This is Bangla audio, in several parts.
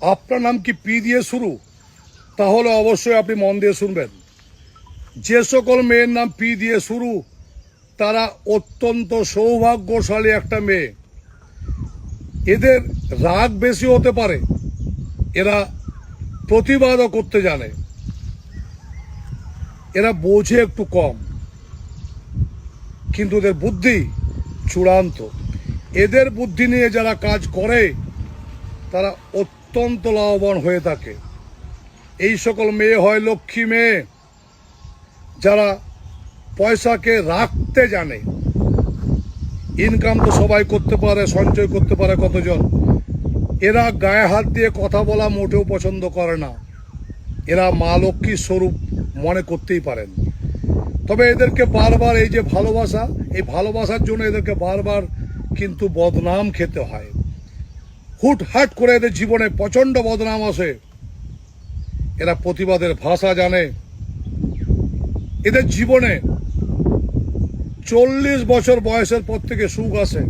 আপনার নাম কি পি দিয়ে শুরু? তাহলে অবশ্যই আপনি মন দিয়ে শুনবেন। যে সকল মেয়ের নাম পি দিয়ে শুরু, তারা অত্যন্ত সৌভাগ্যশালী একটা মেয়ে। এদের রাগ বেশি হতে পারে। এরা প্রতিবাদও করতে জানে। এরা বোঝে একটু কম। কিন্তু এদের বুদ্ধি চূড়ান্ত। এদের বুদ্ধি নিয়ে যারা কাজ করে, তারা অত্যন্ত লাভবান হয়ে থাকে। এই সকল মেয়ে হয় লক্ষ্মী মেয়ে, যারা পয়সাকে রাখতে জানে। ইনকাম তো সবাই করতে পারে, সঞ্চয় করতে পারে কতজন। এরা গায়ে হাত দিয়ে কথা বলা মোটেও পছন্দ করে না। এরা মা লক্ষ্মীর স্বরূপ মনে করতেই পারেন। তবে এদেরকে বারবার এই যে ভালোবাসা, এই ভালোবাসার জন্য এদেরকে বারবার কিন্তু বদনাম খেতে হয়। হুট হাট করে এদের জীবনে প্রচণ্ড বদনাম আসে। এরা প্রতিবাদের ভাষা জানে। এদের জীবনে চল্লিশ বছর বয়সের পর থেকে সুখ আসে।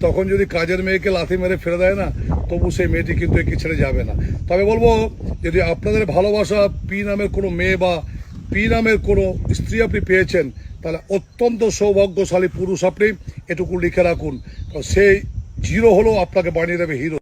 তখন যদি কাজের মেয়েকে লাথি মেরে ফেলে দেয় না, তবু সেই মেয়েটি কিন্তু একে ছেড়ে যাবে না। তবে বলব, যদি আপনাদের ভালোবাসা পি নামের কোনো মেয়ে বা পি নামের কোনো স্ত্রী আপনি পেয়েছেন, তাহলে অত্যন্ত সৌভাগ্যশালী পুরুষ আপনি, এটুকু লিখে রাখুন। সেই জিরো হলেও আপনাকে বানিয়ে দেবে হিরো।